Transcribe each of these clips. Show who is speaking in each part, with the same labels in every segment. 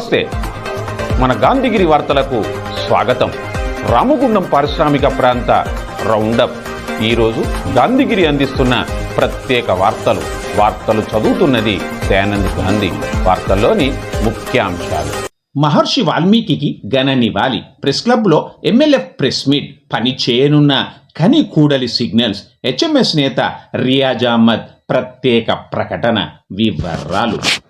Speaker 1: నమస్తే. మన గాంధీగిరి వార్తలకు స్వాగతం. రామగుండం పారిశ్రామిక ప్రాంత రౌండప్. ఈరోజు గాంధీగిరి అందిస్తున్న ప్రత్యేక వార్తలు. వార్తలు చదువుతున్నది దయానంద్ గాంధీ. వార్తల్లోని ముఖ్యాంశాలు.
Speaker 2: మహర్షి వాల్మీకి ఘన నివాలి ప్రెస్ క్లబ్లో ఎమ్మెల్యే ప్రెస్ మీట్. పని చేయనున్న కని కూడలి సిగ్నల్స్. హెచ్ఎంఎస్ నేత రియాజ్ అహ్మద్ ప్రత్యేక ప్రకటన. వివరాలు.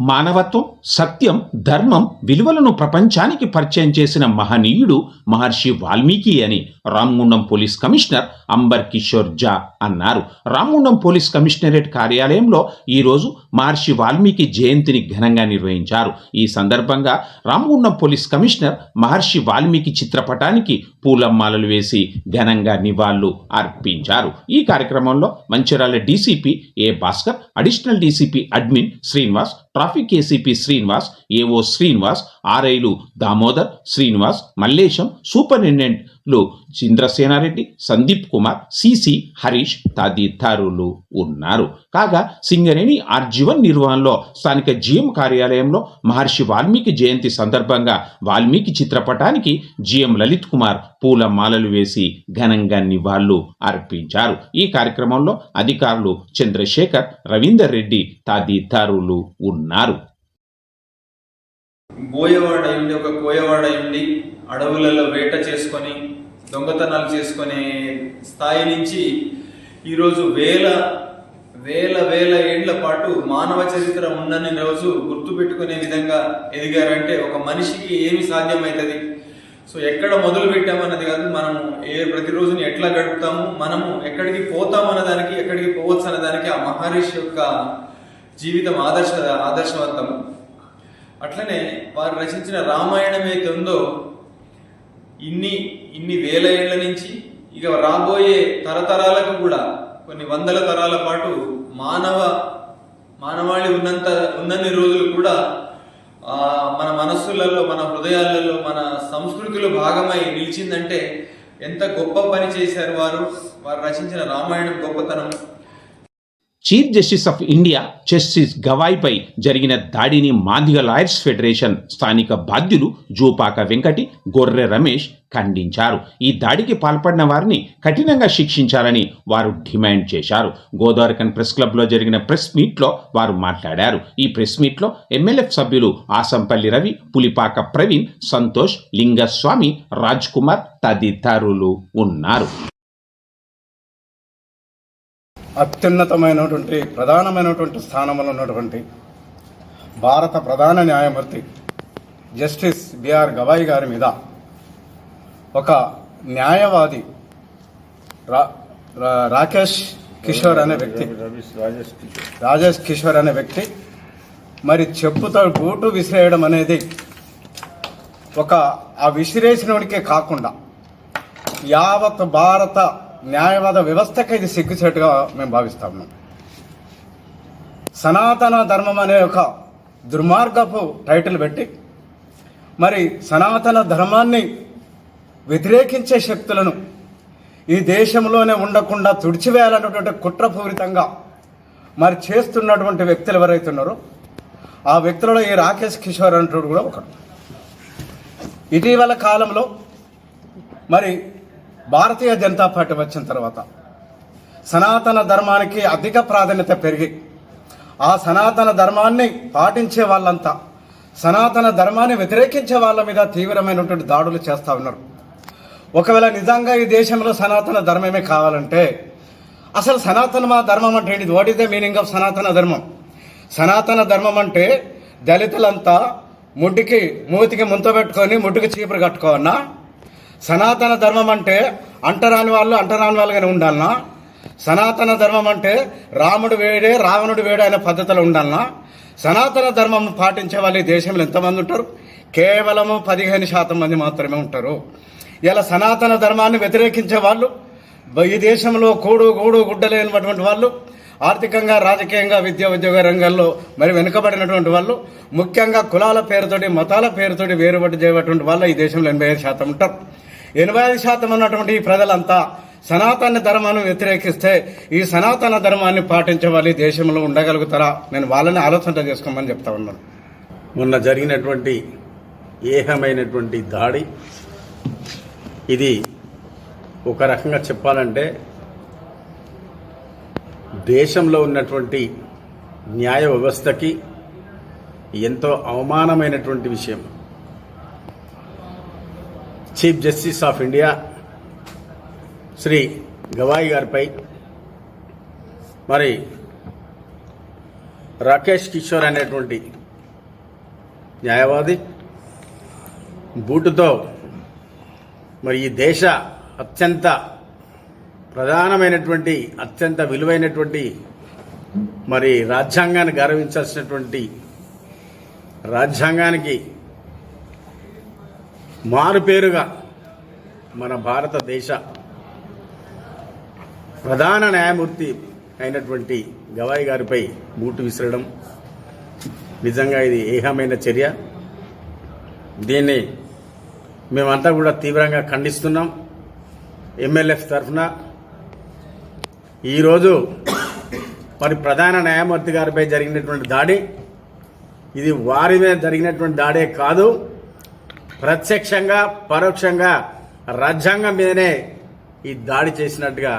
Speaker 2: మానవత్వం సత్యం ధర్మం విలువలను ప్రపంచానికి పరిచయం చేసిన మహనీయుడు మహర్షి వాల్మీకి అని రామగుండం పోలీస్ కమిషనర్ అంబర్ కిషోర్ జా అన్నారు. రామగుండం పోలీస్ కమిషనరేట్ కార్యాలయంలో ఈరోజు మహర్షి వాల్మీకి జయంతిని ఘనంగా నిర్వహించారు. ఈ సందర్భంగా రామగుండం పోలీస్ కమిషనర్ మహర్షి వాల్మీకి చిత్రపటానికి పూలమ్మాలలు వేసి ఘనంగా నివాళులు అర్పించారు. ఈ కార్యక్రమంలో Mancherial DCP A Bhaskar additional DCP admin Srinivas traffic ACP Srinivas AO Srinivas ఆర్ఐలు Damodar Srinivas Mallesham లు చంద్రసేనారెడ్డి సందీప్ కుమార్ సిసి హరీష్ తదితరులు ఉన్నారు. కాగా సింగరేణి ఆర్జీవన్ నిర్వహణలో స్థానిక జిఎం కార్యాలయంలో మహర్షి వాల్మీకి జయంతి సందర్భంగా వాల్మీకి చిత్రపటానికి జిఎం లలిత్ కుమార్ పూల మాలలు వేసి ఘనంగా నివాళులు అర్పించారు. ఈ కార్యక్రమంలో అధికారులు చంద్రశేఖర్ రవీందర్ రెడ్డి తదితరులు ఉన్నారు.
Speaker 3: బోయవాడ అయింది ఒక కోయవాడ అయింది అడవులలో వేట చేసుకొని దొంగతనాలు చేసుకునే స్థాయి నుంచి ఈరోజు వేల వేల వేల ఏండ్ల పాటు మానవ చరిత్ర ఉందని రోజు గుర్తుపెట్టుకునే విధంగా ఎదిగారంటే ఒక మనిషికి ఏమి సాధ్యమవుతుంది సో ఎక్కడ మొదలు పెట్టామన్నది కాదు మనము ఏ ప్రతిరోజుని ఎట్లా గడుపుతాము మనము ఎక్కడికి పోతాం అన్నదానికి ఎక్కడికి పోవచ్చు అన్నదానికి ఆ మహర్షి యొక్క జీవితం ఆదర్శ ఆదర్శవంతం. అట్లనే వారు రచించిన రామాయణం ఏదైతే ఉందో ఇన్ని ఇన్ని వేల ఏళ్ళ నుంచి ఇక రాబోయే తరతరాలకు కూడా కొన్ని వందల తరాల పాటు మానవ మానవాళి ఉన్నంత ఉన్నన్ని రోజులు కూడా మన మనస్సులలో మన హృదయాలలో మన సంస్కృతిలో భాగమై నిలిచిందంటే ఎంత గొప్ప పని చేశారు వారు. వారు రచించిన రామాయణం గొప్పతనం.
Speaker 2: Chief justice of India justice గవాయ్పై జరిగిన దాడిని మాదిగ లాయర్స్ ఫెడరేషన్ స్థానిక బాధ్యులు జూపాక వెంకటి గొర్రె రమేష్ ఖండించారు. ఈ దాడికి పాల్పడిన వారిని కఠినంగా శిక్షించాలని వారు డిమాండ్ చేశారు. గోదావరికన్ ప్రెస్ క్లబ్లో జరిగిన ప్రెస్ మీట్లో వారు మాట్లాడారు. ఈ ప్రెస్ మీట్లో ఎమ్మెల్యే సభ్యులు ఆసంపల్లి రవి పులిపాక ప్రవీణ్ సంతోష్ లింగస్వామి రాజ్ కుమార్ తదితరులు ఉన్నారు.
Speaker 4: అత్యున్నతమైనటువంటి ప్రధానమైనటువంటి స్థానంలో ఉన్నటువంటి భారత ప్రధాన న్యాయమూర్తి జస్టిస్ బిఆర్ గవాయి గారి మీద ఒక న్యాయవాది రా- రాకేష్ కిషోర్ అనే వ్యక్తి రాజేష్ కిషోర్ అనే వ్యక్తి మరి చెప్పుతో బూటు విసిరేయడం అనేది ఒక ఆ విసిరేసినోడికే కాకుండా యావత్ భారత న్యాయవాద వ్యవస్థకి ఇది సిగ్గుచేటుగా మేము భావిస్తాము. సనాతన ధర్మం అనే ఒక దుర్మార్గపు టైటిల్ పెట్టి మరి సనాతన ధర్మాన్ని వ్యతిరేకించే శక్తులను ఈ దేశంలోనే ఉండకుండా తుడిచివేయాలన్నటువంటి కుట్రపూరితంగా మరి చేస్తున్నటువంటి వ్యక్తులు ఎవరైతే ఉన్నారో ఆ వ్యక్తులలో ఈ రాకేష్ కిషోర్ అంటూ కూడా ఒకడు. ఇటీవల కాలంలో మరి భారతీయ జనతా పార్టీ వచ్చిన తర్వాత సనాతన ధర్మానికి అధిక ప్రాధాన్యత పెరిగి ఆ సనాతన ధర్మాన్ని పాటించే వాళ్ళంతా సనాతన ధర్మాన్ని వ్యతిరేకించే వాళ్ళ మీద తీవ్రమైనటువంటి దాడులు చేస్తూ ఉన్నారు. ఒకవేళ నిజంగా ఈ దేశంలో సనాతన ధర్మమే కావాలంటే అసలు సనాతన మా ధర్మం అంటే ఏంటి what is the meaning of Sanatana Dharma? సనాతన ధర్మం అంటే దళితులంతా ముడ్డికి మూతికి ముంత పెట్టుకొని ముడ్డుకి చీపురు కట్టుకోవన్నా సనాతన ధర్మం అంటే అంటరాని వాళ్ళు అంటరాని వాళ్ళుగానే ఉండాలనా? సనాతన ధర్మం అంటే రాముడు వేడే రావణుడు వేడే అనే పద్ధతిలో ఉండాలనా? సనాతన ధర్మం పాటించే వాళ్ళు ఈ దేశంలో ఎంతమంది ఉంటారు? కేవలము పదిహేను శాతం మంది మాత్రమే ఉంటారు. ఇలా సనాతన ధర్మాన్ని వ్యతిరేకించే వాళ్ళు ఈ దేశంలో కూడు గూడు గుడ్డలేనటువంటి వాళ్ళు ఆర్థికంగా రాజకీయంగా విద్యా ఉద్యోగ రంగాల్లో మరి వెనుకబడినటువంటి వాళ్ళు ముఖ్యంగా కులాల పేరుతోటి మతాల పేరుతోటి వేరుబడి చేయబడినటువంటి వాళ్ళు ఈ దేశంలో ఎనభై ఐదు శాతం ఉంటారు. ఎనభై ఐదు శాతం ఉన్నటువంటి ప్రజలంతా సనాతన ధర్మాన్ని వ్యతిరేకిస్తే ఈ సనాతన ధర్మాన్ని పాటించే వాళ్ళు దేశంలో ఉండగలుగుతారా? నేను వాళ్ళని ఆలోచన చేసుకోమని చెప్తా ఉన్నాను.
Speaker 5: మొన్న జరిగినటువంటి ఏహమైనటువంటి దాడి ఇది ఒక రకంగా చెప్పాలంటే దేశంలో ఉన్నటువంటి న్యాయ వ్యవస్థకి ఎంతో అవమానమైనటువంటి విషయం. Chief justice of India Shri Gavai గారిపై మరి రాకేష్ కిషోర్ అనేటువంటి న్యాయవాది బూటుతో మరి ఈ దేశ అత్యంత ప్రధానమైనటువంటి అత్యంత విలువైనటువంటి మరి రాజ్యాంగాన్ని గౌరవించాల్సినటువంటి రాజ్యాంగానికి మారుపేరుగా మన భారతదేశ ప్రధాన న్యాయమూర్తి అయినటువంటి గవాయి గారిపై బూటు విసరడం నిజంగా ఇది ఏహమైన చర్య. దీన్ని మేమంతా కూడా తీవ్రంగా ఖండిస్తున్నాం. ఎంఎల్ఎఫ్ తరఫున ఈరోజు మరి ప్రధాన న్యాయమూర్తి గారిపై జరిగినటువంటి దాడి ఇది వారి మీద జరిగినటువంటి దాడే కాదు. ప్రత్యక్షంగా పరోక్షంగా రాజ్యాంగం మీదనే ఈ దాడి చేసినట్టుగా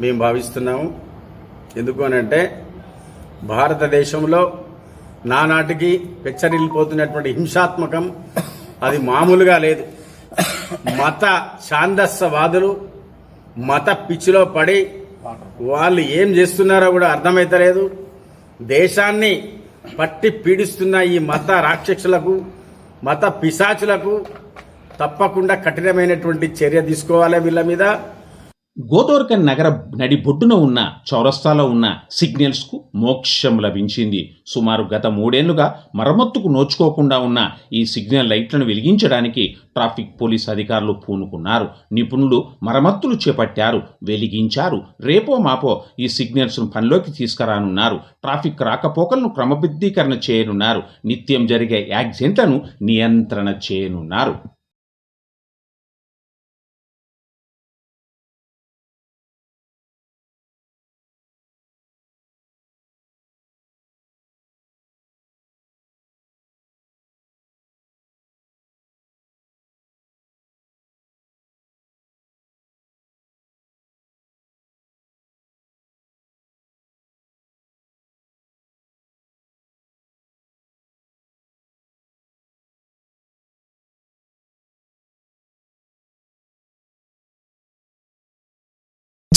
Speaker 5: మేము భావిస్తున్నాము. ఎందుకు అనంటే భారతదేశంలో నానాటికి పెచ్చరిల్లిపోతున్నటువంటి హింసాత్మకం అది మామూలుగా లేదు. మత ఛాందస్సవాదులు మత పిచ్చిలో పడి వాళ్ళు ఏం చేస్తున్నారో కూడా అర్థమైతలేదు. దేశాన్ని పట్టి పీడిస్తున్న ఈ మత రాక్షసులకు మత పిశాచులకు తప్పకుండా కఠినమైనటువంటి చర్య తీసుకోవాలి వీళ్ళ మీద.
Speaker 2: గోదోర్కన్ నగర నడిబొడ్డున ఉన్న చౌరస్తాలో ఉన్న సిగ్నల్స్కు మోక్షం లభించింది. సుమారు గత మూడేళ్ళుగా మరమ్మత్తుకు నోచుకోకుండా ఉన్న ఈ సిగ్నల్ లైట్లను వెలిగించడానికి ట్రాఫిక్ పోలీస్ అధికారులు పూనుకున్నారు. నిపుణులు మరమ్మత్తులు చేపట్టారు వెలిగించారు. రేపో మాపో ఈ సిగ్నల్స్ను పనిలోకి తీసుకురానున్నారు. ట్రాఫిక్ రాకపోకలను క్రమబద్ధీకరణ చేయనున్నారు. నిత్యం జరిగే యాక్సిడెంట్లను నియంత్రణ చేయనున్నారు.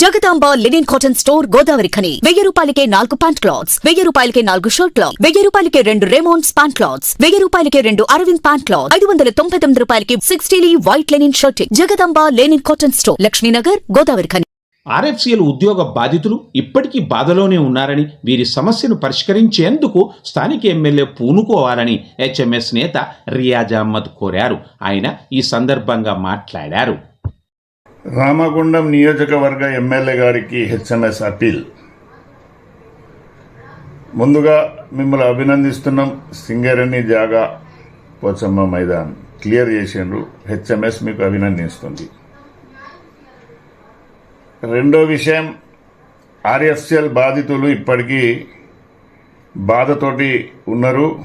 Speaker 6: Jagadamba linen cotton store Godavarikhani. వెయ్యి రూపాయలకే నాలుగు ప్యాంట్ క్లాత్స్ వెయ్యి రూపాయలకే నాలుగు షర్ట్ క్లాత్ వెయ్యి రూపాయలకే రెండు రేమోన్స్ ప్యాంట్ క్లాత్స్ వెయ్యి రూపాయలకే రెండు అరవింద్ ప్యాంట్ క్లాత్ ఐదు వందల తొంభై తొమ్మిది రూపాయలకి sixty lea white linen shirt Jagadamba linen cotton store Lakshminagar Godavarikhani.
Speaker 2: RFCL ఉద్యోగ బాధితులు ఇప్పటికీ బాధలోనే ఉన్నారని వీరి సమస్యను పరిష్కరించేందుకు స్థానిక ఎమ్మెల్యే పూనుకోవాలని హెచ్ఎంఎస్ నేత రియాజ్ అహ్మద్ కోరారు. ఆయన ఈ సందర్భంగా మాట్లాడారు.
Speaker 7: రామగుండం నియోజకవర్గ ఎమ్మెల్యే గారికి హెచ్ఎంఎస్ అపీల్. ముందుగా మిమ్మల్ని అభినందిస్తున్నాం. సింగరణి జాగా పోచమ్మ మైదాన్. క్లియర్ చేసిండ్రు. హెచ్ఎంఎస్ మీకు అభినందిస్తుంది. రెండో విషయం ఆర్ఎఫ్సిఎల్ బాధితులు ఇప్పటికీ బాధతోటి ఉన్నారు.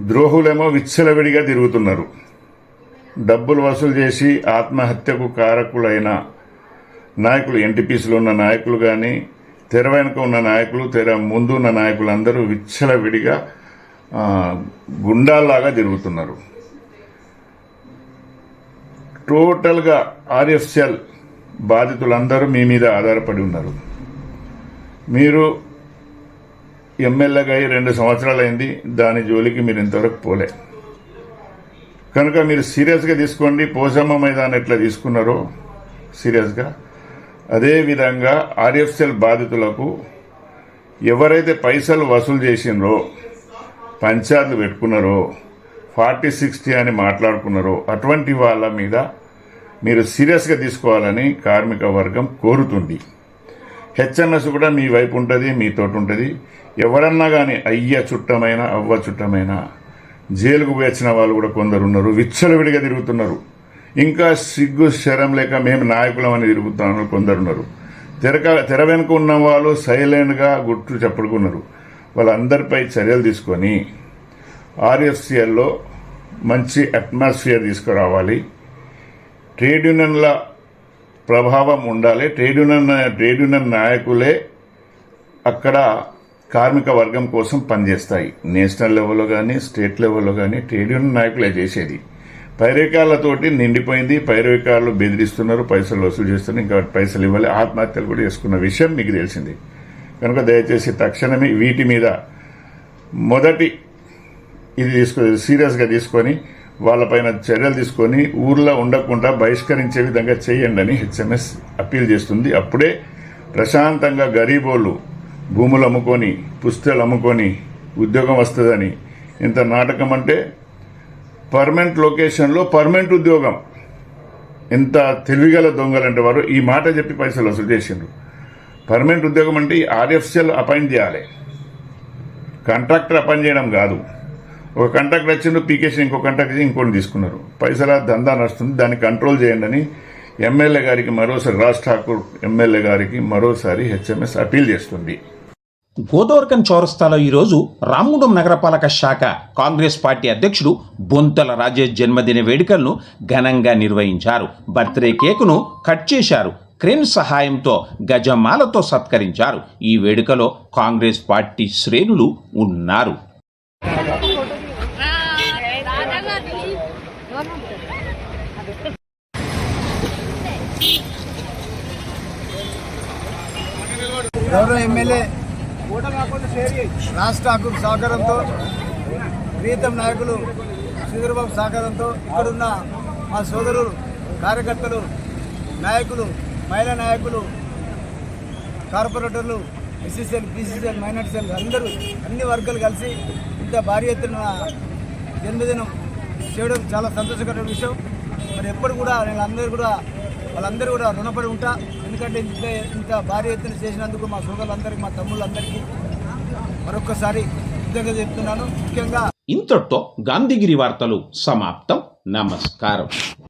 Speaker 7: ద్రోహులేమో విచ్చలవిడిగా తిరుగుతున్నారు. డబ్బులు వసూలు చేసి ఆత్మహత్యకు కారకులైన నాయకులు ఎన్టీపీసీలో ఉన్న నాయకులు కానీ తెర వెనుక ఉన్న నాయకులు తెర ముందు ఉన్న నాయకులు అందరూ విచ్చలవిడిగా గుండాల్లాగా తిరుగుతున్నారు. టోటల్గా ఆర్ఎఫ్సిఎల్ బాధితులందరూ మీ మీద ఆధారపడి ఉన్నారు. మీరు ఎమ్మెల్యేగా అయి రెండు సంవత్సరాలైంది దాని జోలికి మీరు ఇంతవరకు పోలే. కనుక మీరు సీరియస్గా తీసుకోండి. పోసమ్మ మైదానం ఎట్లా తీసుకున్నారో సీరియస్గా. అదేవిధంగా ఆర్ఎఫ్సెల్ బాధితులకు ఎవరైతే పైసలు వసూలు చేసినరో పంచాయతీలు పెట్టుకున్నారో ఫార్టీ సిక్స్టీ అని మాట్లాడుకున్నారో అటువంటి వాళ్ళ మీద మీరు సీరియస్గా తీసుకోవాలని కార్మిక వర్గం కోరుతుంది. హెచ్ఎంఎస్ కూడా మీ వైపు ఉంటుంది మీతోటి ఉంటుంది. ఎవరన్నా కానీ అయ్య చుట్టమైన అవ్వ చుట్టమైనా జైలుకు వచ్చిన వాళ్ళు కూడా కొందరు ఉన్నారు. విచ్చలవిడిగా తిరుగుతున్నారు. ఇంకా సిగ్గు శరం లేక మేము నాయకులం అని తిరుగుతున్నారు కొందరు ఉన్నారు. తెరక తెర వెనుక ఉన్న వాళ్ళు సైలెంట్గా గుట్లు చెప్పుడుకున్నారు వాళ్ళందరిపై చర్యలు తీసుకొని ఆర్ఎఫ్సిఎల్లో మంచి అట్మాస్ఫియర్ తీసుకురావాలి. ట్రేడ్ యూనియన్ల ప్రభావం ఉండాలి. ట్రేడ్ యూనియన్ ట్రేడ్ యూనియన్ నాయకులే అక్కడ కార్మిక వర్గం కోసం పనిచేస్తాయి. నేషనల్ లెవెల్లో కానీ స్టేట్ లెవెల్లో కానీ ట్రేడ్ యూనియన్ నాయకులే చేసేది. పైరేకాలతోటి నిండిపోయింది. పైరేకాలు బెదిరిస్తున్నారు పైసలు వసూలు చేస్తున్నారు. ఇంకా పైసలు ఇవ్వాలి ఆత్మహత్యలు కూడా చేసుకున్న విషయం మీకు తెలిసింది. కనుక దయచేసి తక్షణమే వీటి మీద మొదటి ఇది తీసుకో సీరియస్గా తీసుకొని వాళ్ళపైన చర్యలు తీసుకొని ఊర్లో ఉండకుండా బహిష్కరించే విధంగా చేయండి అని హెచ్ఎంఎస్ అప్పీల్ చేస్తుంది. అప్పుడే ప్రశాంతంగా గరీబోళ్ళు భూములు అమ్ముకొని పుస్తకాలు అమ్ముకొని ఉద్యోగం వస్తుందని. ఇంత నాటకం అంటే పర్మనెంట్ లొకేషన్లో పర్మనెంట్ ఉద్యోగం. ఎంత తెలివిగల దొంగలంటే వారు ఈ మాట చెప్పి పైసలు వసూలు చేసిండ్రు. పర్మనెంట్ ఉద్యోగం అంటే ఆర్ఎఫ్సిఎల్ అపాయింట్ చేయాలి. కాంట్రాక్టర్ అపాయింట్ చేయడం కాదు. ఒక కాంట్రాక్టర్ వచ్చిండు పీకేసి ఇంకో కాంట్రాక్టర్ ఇంకోటి తీసుకున్నారు. పైసల దందా నడుస్తుంది దాన్ని కంట్రోల్ చేయండి అని ఎమ్మెల్యే గారికి మరోసారి రాజ్ ఠాకూర్ ఎమ్మెల్యే గారికి మరోసారి హెచ్ఎంఎస్ అపీల్ చేస్తుంది.
Speaker 2: గోదవర్కన్ చౌరస్తాలో ఈరోజు రామగుండం నగరపాలక శాఖ కాంగ్రెస్ పార్టీ అధ్యక్షుడు బొంతల రాజేష్ జన్మదిన వేడుకలను ఘనంగా నిర్వహించారు. బర్త్డే కేకును కట్ చేశారు. క్రేన్ సహాయంతో గజమాలతో సత్కరించారు. ఈ వేడుకలో కాంగ్రెస్ పార్టీ శ్రేణులు ఉన్నారు.
Speaker 8: గౌరవ ఎమ్మెల్యే రాజ్ ఠాకూర్ సహకారంతో ప్రీతం నాయకులు శ్రీధరబాబు సహకారంతో ఇక్కడున్న మా సోదరులు కార్యకర్తలు నాయకులు మహిళా నాయకులు కార్పొరేటర్లు ఎస్సీసీఎల్ బీసీసీఎల్ మైనార్టీసీఎల్ అందరూ అన్ని వర్గాలు కలిసి ఇంత భారీ ఎత్తున జన్మదినం చేయడం చాలా సంతోషకరమైన విషయం. మరి ఎప్పుడు కూడా నేను అందరూ కూడా వాళ్ళందరూ కూడా రుణపడి ఉంటా. ఎందుకంటే ఇంత ఇంత భారీ ఎత్తున చేసినందుకు మా సోదరులందరికీ మా తమ్ముళ్ళందరికీ మరొక్కసారి కృతజ్ఞత చెప్తున్నాను. ముఖ్యంగా
Speaker 2: ఇంతటితో గాంధీగిరి వార్తలు సమాప్తం. నమస్కారం.